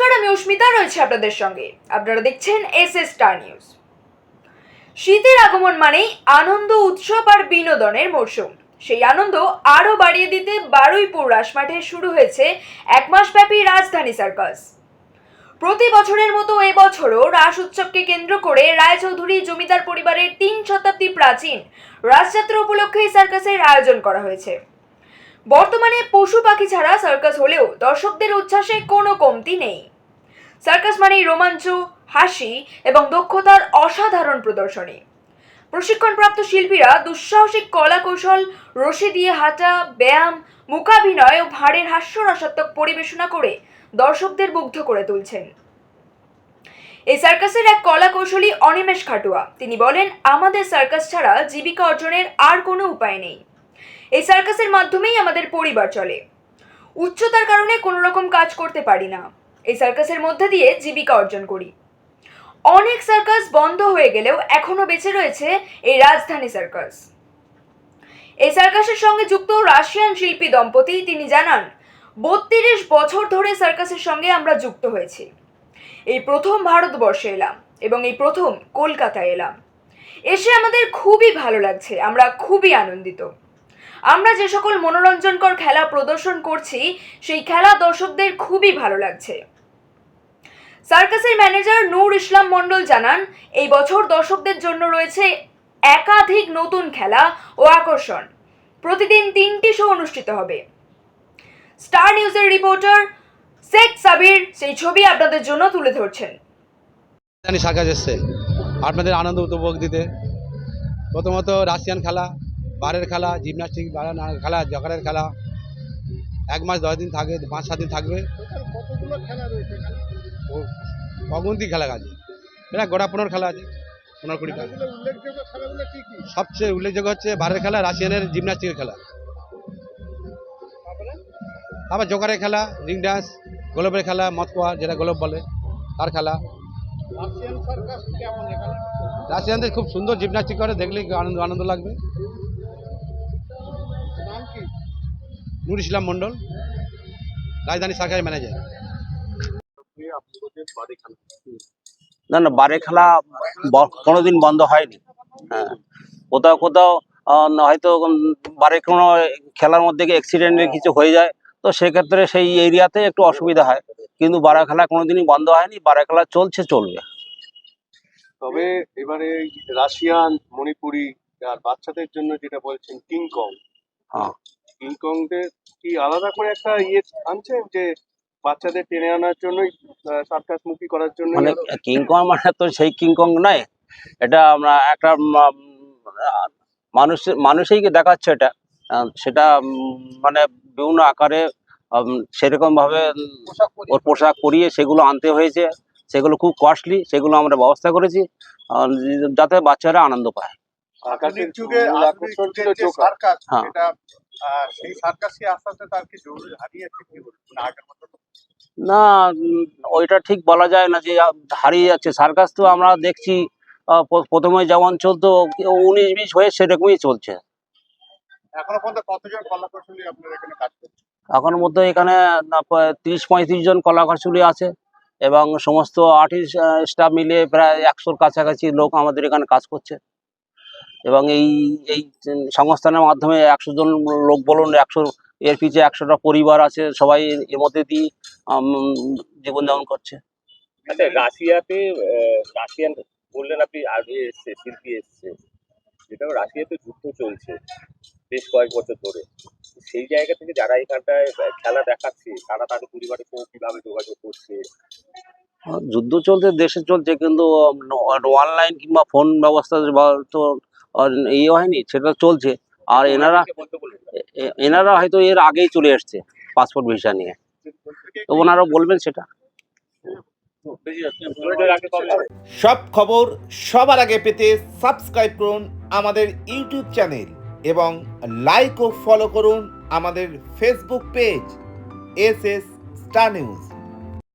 নমস্কার, আমি অস্মিতা রয়েছে আপনাদের সঙ্গে। আপনারা দেখছেন এস এস স্টার নিউজ শীতের আগমন মানেই আনন্দ, উৎসব আর বিনোদনের মরশুম। সেই আনন্দ আরও বাড়িয়ে দিতে বারুইপুর রাসমাঠে শুরু হয়েছে এক মাসব্যাপী রাজধানী সার্কাস। প্রতি বছরের মতো এবছরও রাস উৎসবকে কেন্দ্র করে রায়চৌধুরী জমিদার পরিবারের তিন শতাব্দী প্রাচীন রাসযাত্রা উপলক্ষে সার্কাসের আয়োজন করা হয়েছে। বর্তমানে পশু পাখি ছাড়া সার্কাস হলেও দর্শকদের উচ্ছ্বাসে কোনো কমতি নেই। সার্কাস মানেই রোমাঞ্চ, হাসি এবং দক্ষতার অসাধারণ প্রদর্শনী। প্রশিক্ষণপ্রাপ্ত শিল্পীরা দুঃসাহসিক কলা কৌশল রশি দিয়ে হাঁটা, ব্যায়াম, মুখাভিনয় ও ভাঁড়ের হাস্যরসাত্মক পরিবেশনা করে দর্শকদের মুগ্ধ করে তুলছেন। এই সার্কাসের এক কলা কৌশলী অনিমেষ খাটুয়া। তিনি বলেন, আমাদের সার্কাস ছাড়া জীবিকা অর্জনের আর কোনো উপায় নেই। এই সার্কাসের মাধ্যমেই আমাদের পরিবার চলে। উচ্চতার কারণে কোনো রকম কাজ করতে পারি না। এই সার্কাসের মধ্যে দিয়ে জীবিকা অর্জন করি। অনেক সার্কাস বন্ধ হয়ে গেলেও এখনও বেঁচে রয়েছে এই রাজধানী সার্কাস এই সার্কাসের সঙ্গে যুক্ত রাশিয়ান শিল্পী দম্পতি তিনি জানান, বত্রিশ বছর ধরে সার্কাসের সঙ্গে আমরা যুক্ত হয়েছি। এই প্রথম ভারতবর্ষে এলাম এবং এই প্রথম কলকাতায় এলাম। এসে আমাদের খুবই ভালো লাগছে, আমরা খুবই আনন্দিত। আমরা যে সকল মনোরঞ্জনকর খেলা প্রদর্শন করছি, সেই খেলা দর্শকদের খুবই ভালো লাগছে। সার্কাসের ম্যানেজার নূর ইসলাম মণ্ডল জানান, এই বছর দর্শকদের জন্য রয়েছে একাধিক নতুন খেলা ও আকর্ষণ। প্রতিদিন তিনটি শো অনুষ্ঠিত হবে। স্টার নিউজের রিপোর্টার শেখ সাবির সেই ছবি আপনাদের জন্য তুলে ধরছেন। জানি সার্কাস এসছে। আপনাদের আনন্দ উপভোগ দিতে। প্রথমত রাশিয়ান খেলা বারের খেলা জিমনাস্টিক বারের খেলা জকারের খেলা। এক মাস দশ দিন থাকে পাঁচ সাত দিন থাকবে। অগুন্তি খেলা আছে। এটা গোটা পনেরো খেলা আছে পনেরো কুড়ি খেলা। সবচেয়ে উল্লেখযোগ্য হচ্ছে বারের খেলা রাশিয়ানের জিমনাস্টিকের খেলা। আবার জোকারের খেলা রিং ডান্স গোলপের খেলা মতকোয়া যেটা গোলপ বলে তার খেলা। রাশিয়ানদের খুব সুন্দর জিমনাস্টিক করে দেখলে আনন্দ আনন্দ লাগবে। নুর ইসলাম মণ্ডল রাজধানী সরকারি ম্যানেজার না না বারে খেলা ব- কোনোদিন বন্ধ হয়নি। হ্যাঁ। কোথাও কোথাও আহ, হয়তো বারে কোনো খেলার মধ্যে অ্যাক্সিডেন্ট কিছু হয়ে যায় তো সেক্ষেত্রে সেই এরিয়াতে একটু অসুবিধা হয়। কিন্তু বারা খেলা কোনোদিনই বন্ধ হয়নি বারা খেলা চলছে চলবে। তবে এবারে রাশিয়ান মণিপুরি আর বাচ্চাদের জন্য যেটা বলছেন কিংকং হ্যাঁ। কিংকংদের কি আলাদা করে একটা ইয়ে আনছেন যে বাচ্চাদের টেনে আনার জন্যই সার্কাস মুখী করার জন্য মানে কিংকং মানে তো সেই কিংকং নয়। এটা আমরা একটা মানুষ মানুষই দেখাচ্ছে এটা। সেটা উম, মানে বিভিন্ন আকারে সেরকম ভাবে ওর পোশাক পরিয়ে সেগুলো আনতে হয়েছে। সেগুলো খুব কস্টলি সেগুলো আমরা ব্যবস্থা করেছি যাতে বাচ্চারা আনন্দ পায়। আকাশের যুগে হ্যাঁ। সেই আস্তে আস্তে তার কি জরুরি হারিয়েছে কি বলব আগের মতো না ওইটা ঠিক বলা যায় না যে হারিয়ে যাচ্ছে। সার্কাস তো আমরা দেখছি প্রথমে যেমন চলতো উনিশ বিশ হয়ে সেরকমই চলছে। এখনও পর্যন্ত কতজন আপনার এখানে কাজ করছে? এখন মধ্যে এখানে তিরিশ পঁয়ত্রিশ জন কলাকুশলী আছে এবং সমস্ত আর্টিস্ট স্টাফ মিলে প্রায় একশোর কাছাকাছি লোক আমাদের এখানে কাজ করছে। এবং এই এই সংস্থানের মাধ্যমে একশো জন লোক বলুন একশো এর পিছিয়ে একশোটা পরিবার আছে সবাই এর মধ্যে দিয়ে জীবনযাপন করছে। আচ্ছা রাশিয়াতে রাশিয়ান বললেন আপনি আগে এসছে শিল্পী এসছে। যেটা রাশিয়াতে যুদ্ধ চলছে বেশ কয়েক বছর ধরে। সেই জায়গা থেকে যারা এখানটায় খেলা দেখাচ্ছে তারা তাদের পরিবারের সঙ্গে কীভাবে যোগাযোগ করছে? যুদ্ধ চলছে দেশে চলছে কিন্তু অনলাইন কিংবা ফোন ব্যবস্থা তো ইয়ে হয়নি, সেটা চলছে। আর এনারা এনারা হয়তো এর আগেই চলে এসছে পাসপোর্ট ভিসা নিয়ে। তো ওনারা বলবেন সেটা? সব খবর সবার আগে পেতে সাবস্ক্রাইব করুন আমাদের ইউটিউব চ্যানেল এবং লাইক ও ফলো করুন আমাদের Facebook page S S star news.